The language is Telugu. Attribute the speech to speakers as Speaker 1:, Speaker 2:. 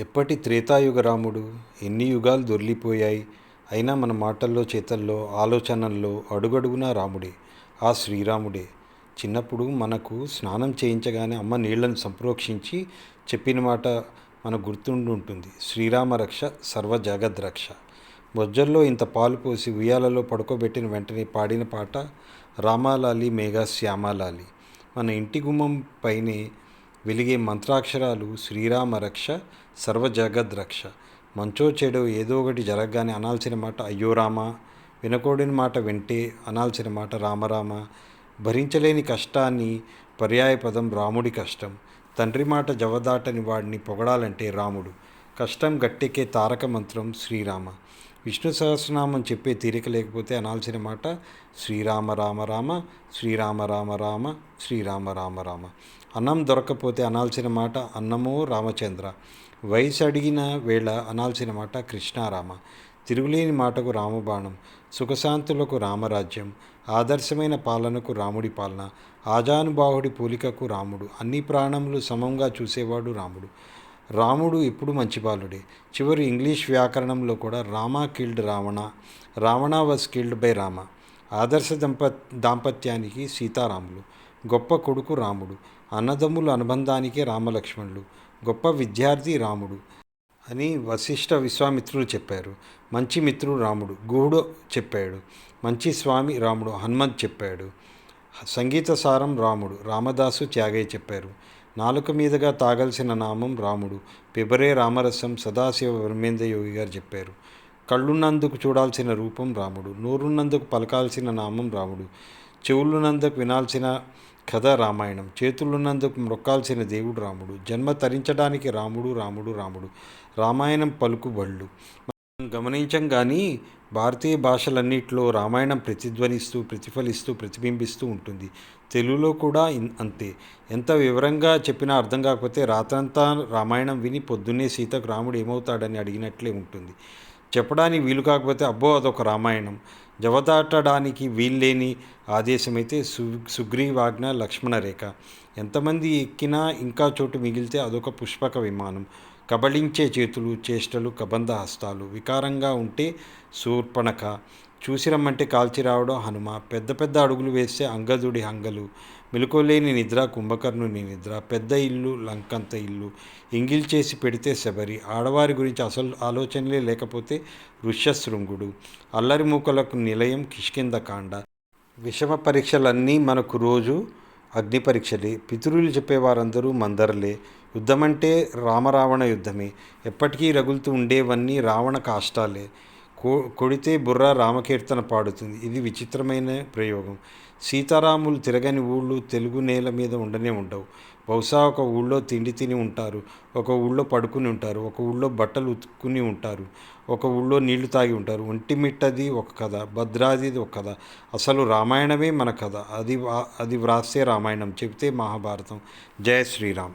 Speaker 1: ఎప్పటి త్రేతాయుగ రాముడు ఎన్ని యుగాలు దొర్లిపోయాయి? అయినా మన మాటల్లో చేతల్లో ఆలోచనల్లో అడుగడుగునా రాముడే ఆ శ్రీరాముడే. చిన్నప్పుడు మనకు స్నానం చేయించగానే అమ్మ నీళ్ళను సంప్రోక్షించి చెప్పిన మాట మనకు గుర్తుండి ఉంటుంది శ్రీరామ రక్ష సర్వ జగద్రక్ష బొజ్జల్లో ఇంత పాలు పోసి ఉయ్యాలలో పడుకోబెట్టిన వెంటనే పాడిన పాట రామాలాలి మేఘా శ్యామాలాలి. మన ఇంటి గుమ్మం పైనే వెలిగే మంత్రాక్షరాలు శ్రీరామ రక్ష సర్వజగద్రక్ష. మంచో చెడో ఏదో ఒకటి జరగగానే అనాల్సిన మాట అయ్యో రామ వినకూడని మాట వింటే అనాల్సిన మాట రామరామ భరించలేని కష్టాన్ని పర్యాయపదం రాముడి కష్టం. తండ్రి మాట జవదాటని వాడిని పొగడాలంటే రాముడు. కష్టం గట్టెక్కే తారక మంత్రం శ్రీరామ. విష్ణు సహస్రనామం చెప్పే తీరిక లేకపోతే అనాల్సిన మాట శ్రీరామ రామ రామ శ్రీరామ రామ రామ శ్రీరామ రామ రామ. అన్నం దొరకకపోతే అనాల్సిన మాట అన్నమో రామచంద్ర. వయసు అడిగిన వేళ అనాల్సిన మాట కృష్ణారామ. తిరుగులేని మాటకు రామబాణం. సుఖశాంతులకు రామరాజ్యం. ఆదర్శమైన పాలనకు రాముడి పాలన. ఆజానుబాహుడి పోలికకు రాముడు. అన్ని ప్రాణములు సమంగా చూసేవాడు రాముడు. రాముడు ఇప్పుడు మంచి బాలుడే. చివరి ఇంగ్లీష్ వ్యాకరణంలో కూడా Rama killed Ravana Ravana was killed by Rama. ఆదర్శ దంప దాంపత్యానికి సీతారాములు గొప్ప కొడుకు రాముడు అన్నదమ్ముల అనుబంధానికి రామలక్ష్మణులు గొప్ప విద్యార్థి రాముడు అని వశిష్ఠ విశ్వామిత్రులు చెప్పారు. మంచి మిత్రుడు రాముడు గుహుడు చెప్పాడు. మంచి స్వామి రాముడు హనుమంత్ చెప్పాడు. సంగీత సారం రాముడు రామదాసు త్యాగయ్య చెప్పారు. నాలుక మీదుగా తాగాల్సిన నామం రాముడు. పిబరే రామరసం సదాశివ బ్రహ్మేంద్ర యోగి గారు చెప్పారు. కళ్ళున్నందుకు చూడాల్సిన రూపం రాముడు. నోరున్నందుకు పలకాల్సిన నామం రాముడు. చెవులున్నందుకు వినాల్సిన కథ రామాయణం. చేతులున్నందుకు మొక్కాల్సిన దేవుడు రాముడు. జన్మ తరించడానికి రాముడు రాముడు రాముడు. రామాయణం పలుకు బళ్ళు గమనించం కానీ భారతీయ భాషలన్నింటిలో రామాయణం ప్రతిధ్వనిస్తూ ప్రతిఫలిస్తూ ప్రతిబింబిస్తూ ఉంటుంది. తెలుగులో కూడా అంతే. ఎంత వివరంగా చెప్పినా అర్థం కాకపోతే రాత్రంతా రామాయణం విని పొద్దున్నే సీతకు రాముడు ఏమవుతాడని అడిగినట్లే ఉంటుంది. చెప్పడానికి వీలు కాకపోతే అబ్బో అదొక రామాయణం. జవదాటడానికి వీల్లేని ఆదేశమైతే సు సుగ్రీవాజ్ఞ లక్ష్మణ రేఖ ఎంతమంది ఎక్కినా ఇంకా చోటు మిగిలితే అదొక పుష్పక విమానం. కబళించే చేతులు చేష్టలు కబంధ హస్తాలు వికారంగా ఉంటే శూర్పణక చూసిరమ్మంటే కాల్చి రావడం హనుమ. పెద్ద పెద్ద అడుగులు వేస్తే అంగదుడి హంగలు. మెలుకోలేని నిద్ర కుంభకర్ణుని నిద్ర. పెద్ద ఇల్లు లంకంత ఇల్లు. ఎంగిల్ చేసి పెడితే శబరి. ఆడవారి గురించి అసలు ఆలోచనలే లేకపోతే ఋష్యశృంగుడు అల్లరి మూకలకు నిలయం కిష్కింద కాండ. విషమ పరీక్షలన్నీ మనకు రోజు అగ్ని పరీక్షలే పితరులు చెప్పేవారందరూ మందరలే. యుద్ధమంటే రామరావణ యుద్ధమే. ఎప్పటికీ రగులుతూ ఉండేవన్నీ రావణ కాష్టాలే. కొ కొడితే బుర్ర రామకీర్తన పాడుతుంది. ఇది విచిత్రమైన ప్రయోగం. సీతారాములు తిరగని ఊళ్ళు తెలుగు నేల మీద ఉండనే ఉండవు. బహుశా ఒక ఊళ్ళో తిండి తిని ఉంటారు. ఒక ఊళ్ళో పడుకుని ఉంటారు. ఒక ఊళ్ళో బట్టలు ఉతుక్కుని ఉంటారు. ఒక ఊళ్ళో నీళ్ళు తాగి ఉంటారు. ఒంటిమిట్టది ఒక కథ. భద్రాది ఒక కథ. అసలు రామాయణమే మన కథ. అది అది వ్రాస్తే రామాయణం. చెబితే మహాభారతం. జయ శ్రీరామ్.